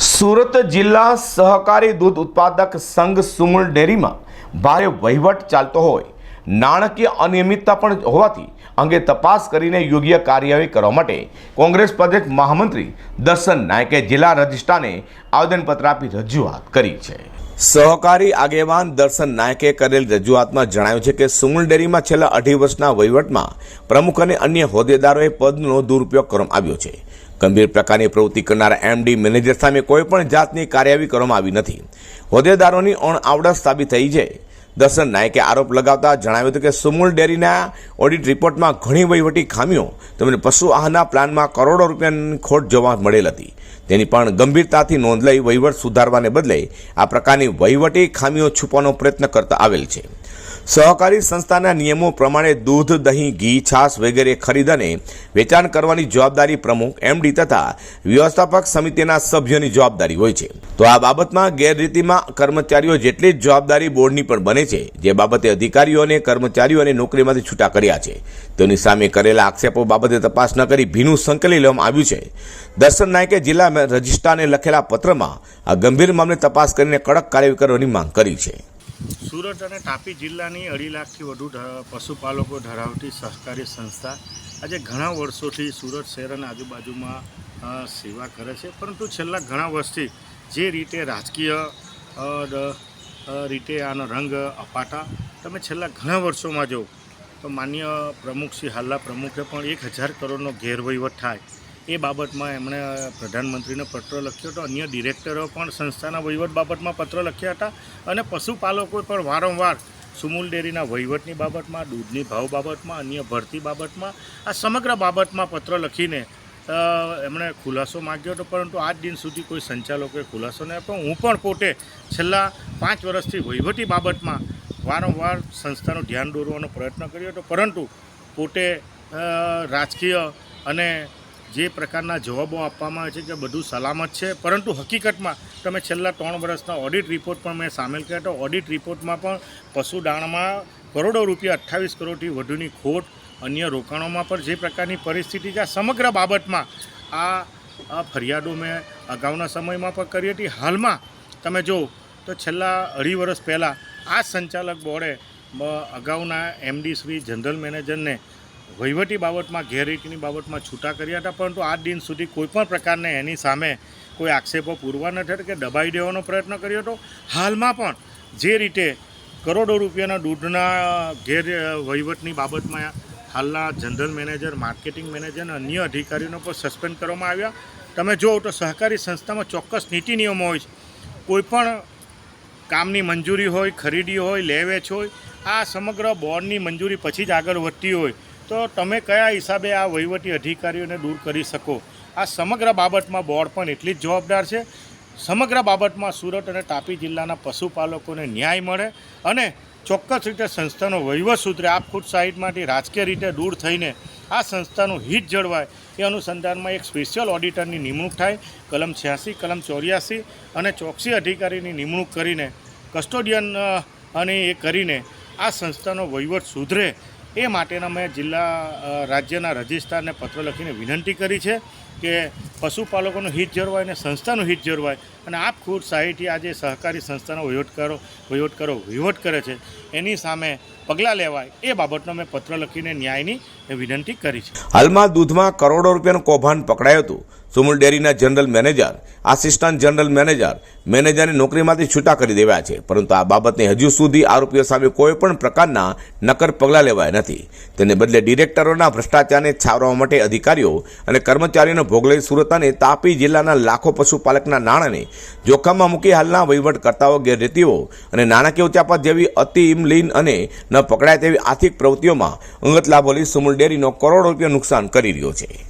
સુરત જિલ્લા સહકારી દૂધ ઉત્પાદક સંઘ સુમુલ ડેરીમાં ભારે વહીવટ ચાલતો હોય. નાણાકીય અનિયમિતતા પણ હોવાથી અંગે તપાસ કરીને યોગ્ય કાર્યવાહી કરવા માટે કોંગ્રેસ પ્રદેશ મહામંત્રી દર્શન નાયકે જિલ્લા રજિસ્ટ્રારને આવેદનપત્ર આપી રજૂઆત કરી છે. સહકારી આગેવાન દર્શન નાયકે કરેલ રજૂઆતમાં જણાવ્યું છે કે સુમુલ ડેરીમાં છેલ્લા અઢી વર્ષના વહીવટમાં પ્રમુખ અને અન્ય હોદ્દેદારોએ પદનો દુરુપયોગ કરવામાં આવ્યો છે. ગંભીર પ્રકારની પ્રવૃત્તિ કરનારા એમડી મેનેજર સામે કોઈ પણ જાતની કાર્યવાહી કરવામાં આવી નથી. હોદ્દેદારોની અણઆવડત સાબિત થઈ છે. દર્શન નાયકે આરોપ લગાવતા જણાવ્યું હતું કે સુમુલ ડેરીના ઓડિટ રિપોર્ટમાં ઘણી વહીવટી ખામીઓ. તેમજ પશુ આહારના પ્લાનમાં કરોડો રૂપિયાની ખોટ જોવા મળેલ હતી. તેની પણ ગંભીરતાથી નોંધ લઈ વહીવટ સુધારવાને બદલે આ પ્રકારની વહીવટી ખામીઓ છુપવાનો પ્રયત્ન કરતા આવેલ છે. સહકારી સંસ્થાના નિયમો પ્રમાણે દૂધ, દહીં, ઘી, છાશ વગેરે ખરીદ અને વેચાણ કરવાની જવાબદારી પ્રમુખ એમડી તથા વ્યવસ્થાપક સમિતિના સભ્યોની જવાબદારી હોય છે. તો આ બાબતમાં ગેરરીતિમાં કર્મચારીઓ જેટલી જ જવાબદારી બોર્ડની પણ બને છે, જે બાબતે અધિકારીઓ અને કર્મચારીઓને નોકરીમાંથી છૂટા કર્યા છે. તેની સામે કરેલા આક્ષેપો બાબતે તપાસ ન કરી ભીનું સંકલી લેવામાં આવ્યું છે. દર્શન નાયકે જિલ્લા રજિસ્ટ્રારને લખેલા પત્રમાં આ ગંભીર મામલે તપાસ કરીને કડક કાર્યવાહી કરવાની માંગ કરી છે. સુરત અને તાપી જિલ્લાની અઢી લાખથી વધુ પશુપાલકો ધરાવતી સહકારી સંસ્થા આજે ઘણા વર્ષોથી સુરત શહેર અને આજુબાજુમાં સેવા કરે છે. પરંતુ છેલ્લા ઘણા વર્ષથી જે રીતે રાજકીય રીતે આનો રંગ અપાતા, તમે છેલ્લા ઘણા વર્ષોમાં જો, તો માન્ય પ્રમુખ શ્રી હાલના પ્રમુખે પણ એક હજાર કરોડનો ગેરવહીવટ થાય. એ બાબતમાં એમણે પ્રધાનમંત્રીને પત્ર લખ્યો હતો. અન્ય ડિરેક્ટરો પણ સંસ્થાના વહીવટ બાબતમાં પત્ર લખ્યા હતા અને પશુપાલકોએ પણ વારંવાર સુમૂલ ડેરીના વહીવટની બાબતમાં, દૂધની ભાવ બાબતમાં, અન્ય ભરતી બાબતમાં, આ સમગ્ર બાબતમાં પત્ર લખીને એમણે ખુલાસો માગ્યો હતો. પરંતુ આજ દિન સુધી કોઈ સંચાલકોએ ખુલાસો નહીં આપ્યો. હું પણ પોતે છેલ્લા પાંચ વર્ષથી વહીવટી બાબતમાં વારંવાર સંસ્થાનું ધ્યાન દોરવાનો પ્રયત્ન કર્યો હતો. પરંતુ પોતે રાજકીય અને જે પ્રકારના જવાબો આપવામાં આવે છે કે બધું સલામત છે, પરંતુ હકીકતમાં તમે છેલ્લા ત્રણ વર્ષના ઓડિટ રિપોર્ટ પણ મેં સામેલ કર્યા તો ઓડિટ રિપોર્ટમાં પણ પશુ દાણમાં કરોડો રૂપિયા અઠ્ઠાવીસ કરોડથી વધુની ખોટ અન્ય રોકાણોમાં પણ જે પ્રકારની પરિસ્થિતિ છે, આ સમગ્ર બાબતમાં આ ફરિયાદો મેં અગાઉના સમયમાં પણ કરી હતી. હાલમાં તમે જો તો છેલ્લા અઢી વર્ષ પહેલાં આ સંચાલક બોર્ડે અગાઉના એમડી શ્રી, જનરલ મેનેજરને વહીવટી બાબતમાં, ગેરરીતિની બાબતમાં છૂટા કર્યા હતા, પરંતુ આજ દિન સુધી કોઈપણ પ્રકારને એની સામે કોઈ આક્ષેપો પૂરવા નથી કે દબાઈ દેવાનો પ્રયત્ન કર્યો હતો. હાલમાં પણ જે રીતે કરોડો રૂપિયાના દૂધના ગેર વહીવટની બાબતમાં હાલના જનરલ મેનેજર, માર્કેટિંગ મેનેજર અને અન્ય અધિકારીઓનો પણ સસ્પેન્ડ કરવામાં આવ્યા. તમે જુઓ તો સહકારી સંસ્થામાં ચોક્કસ નીતિ નિયમો હોય કોઈપણ કામની મંજૂરી હોય, ખરીદી હોય લે વેચ હોય, આ સમગ્ર બોર્ડની મંજૂરી પછી જ આગળ વધતી હોય. તો તમે કયા હિસાબે આ વહીવટી અધિકારીઓને દૂર કરી શકો? આ સમગ્ર બાબતમાં બોર્ડ પણ એટલી જ જવાબદાર છે. સમગ્ર બાબતમાં સુરત અને તાપી જિલ્લાના પશુપાલકોને ન્યાય મળે અને ચોક્કસ રીતે સંસ્થાનો વહીવટ સૂત્રે આપખુદ સાઈડમાંથી રાજકીય રીતે દૂર થઈને આ સંસ્થાનું હિત જળવાય એ અનુસંધાનમાં એક સ્પેશિયલ ઓડિટરની નિમણૂક થાય. કલમ છ્યાસી, કલમ ચોર્યાસી અને ચોકસી અધિકારીની નિમણૂક કરીને, કસ્ટોડિયન અને એ કરીને આ સંસ્થાનો વહીવટ સુધરે એ માટેના મેં જિલ્લા રાજ્યના રજિસ્ટ્રારને પત્ર લખીને વિનંતી કરી છે કે પશુપાલકોનું હિત જળવાય અને સંસ્થાનું હિત જળવાય. અને આપ ખુદ સાહિત્ય આજે સહકારી સંસ્થાનો વહીવટકારો વહીવટકારો વહીવટ કરે છે. એની સામે પગલાં લેવાય એ બાબતનો મેં પત્ર લખીને ન્યાયની વિનંતી કરી છે. હાલમાં દૂધમાં કરોડો રૂપિયાનું કૌભાંડ પકડાયું હતું. સુમુલ ડેરીના general manager, assistant general manager, મેનેજરને નોકરીમાંથી છૂટા કરી દેવાયા છે. પરંતુ આ બાબતને હજુ સુધી આરોપીઓ સામે કોઈપણ પ્રકારના નક્કર પગલાં લેવાયા નથી. તેને બદલે ડિરેક્ટરોના ભ્રષ્ટાચારને છાવરવા માટે અધિકારીઓ અને કર્મચારીઓનો ભોગ લઈ સુરત અને તાપી જિલ્લાના લાખો પશુપાલકના નાણાંને જોખમમાં મૂકી હાલના વહીવટકર્તાઓ, ગેરરીતિઓ અને નાણાકીય ઉચાપત જેવી અતિ ઇમલીન અને ન પકડાય તેવી આર્થિક પ્રવૃત્તિઓમાં અંગત લાભો લઈ સુમુલ ડેરીનો કરોડો રૂપિયા નુકસાન કરી રહ્યો છે.